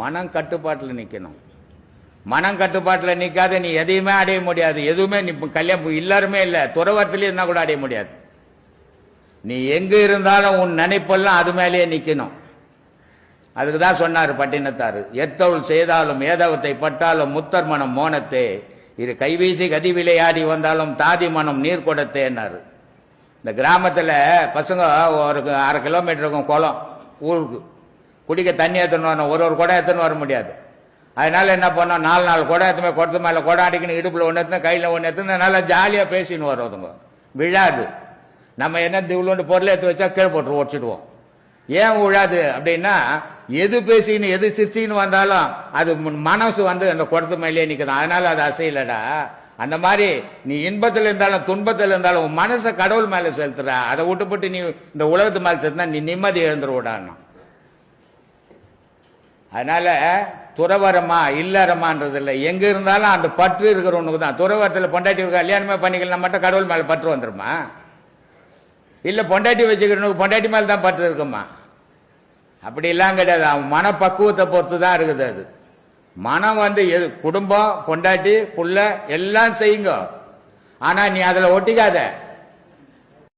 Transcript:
மனம் கட்டுப்பாட்டில் நிற்கணும் மனம் கட்டுப்பாட்டில் நிற்காத நீ எதையுமே அடைய முடியாது. எதுவுமே நீ கல்யாணம் எல்லாருமே இல்லை. துறவரத்துலேயே இருந்தால் கூட அடைய முடியாது. நீ எங்கே இருந்தாலும் உன் நினைப்பெல்லாம் அது மேலேயே நிற்கணும் அதுக்கு தான் சொன்னார் பட்டினத்தார். எத்தவுள் செய்தாலும் ஏதவத்தை பட்டாலும் முத்தர் மனம் மோனத்தே. இது கைவீசி கதி விளையாடி வந்தாலும் தாதி மனம் நீர் கொடுத்தேன்னாரு இந்த கிராமத்தில் பசங்க ஒரு அரை கிலோமீட்டர் இருக்கும் குளம் ஊருக்கு. குடிக்க தண்ணி எடுத்துன்னு வரணும். ஒரு ஒரு குடம் எடுத்துன்னு வர முடியாது. அதனால என்ன பண்ணோம்? நாலு நாலு குடம் எடுத்துமே குடத்து மேலே குடம் அடிக்கணும் இடுப்பில் ஒன்று எடுத்து கையில் ஒன்று எடுத்து நல்லா ஜாலியாக பேசின்னு வருவதுங்க விழாது. நம்ம என்ன இவ்வளோண்டு பொருளை எடுத்து வச்சா கீழே போட்டு உடச்சிடுவோம் ஏன் விழாது அப்படின்னா எது பேசின்னு எது சிரிச்சின்னு வந்தாலும் அது மனசு வந்து அந்த குடத்து மேலேயே நிற்குது அதனால அது அசையலடா. அந்த மாதிரி நீ இன்பத்தில் இருந்தாலும் துன்பத்தில் இருந்தாலும் உன் மனசை கடவுள் மேலே செலுத்துற. அதை விட்டுப்பட்டு நீ இந்த உலகத்து மேலே செலுத்தினா நீ நிம்மதி எழுந்துருவிடான்னு அதனால துறவரமா இல்லறமான்றது இல்லை எங்க இருந்தாலும் அந்த பற்று இருக்கிறவனுக்கு தான். துறவரத்தில் பொண்டாட்டி கல்யாணமே பண்ணிக்கலாம் மட்டும் கடவுள் மேல பற்று வந்துருமா? இல்ல பொண்டாட்டி வச்சுக்கிறவனுக்கு பொண்டாட்டி மேல தான் பற்று இருக்குமா? அப்படி எல்லாம் கிடையாது. அவன் மனப்பக்குவத்தை பொறுத்து தான் இருக்குது அது. மனம் வந்து எது குடும்பம் பொண்டாட்டி புள்ள எல்லாம் செய்யுங்க. ஆனா நீ அதுல ஒட்டிக்காத.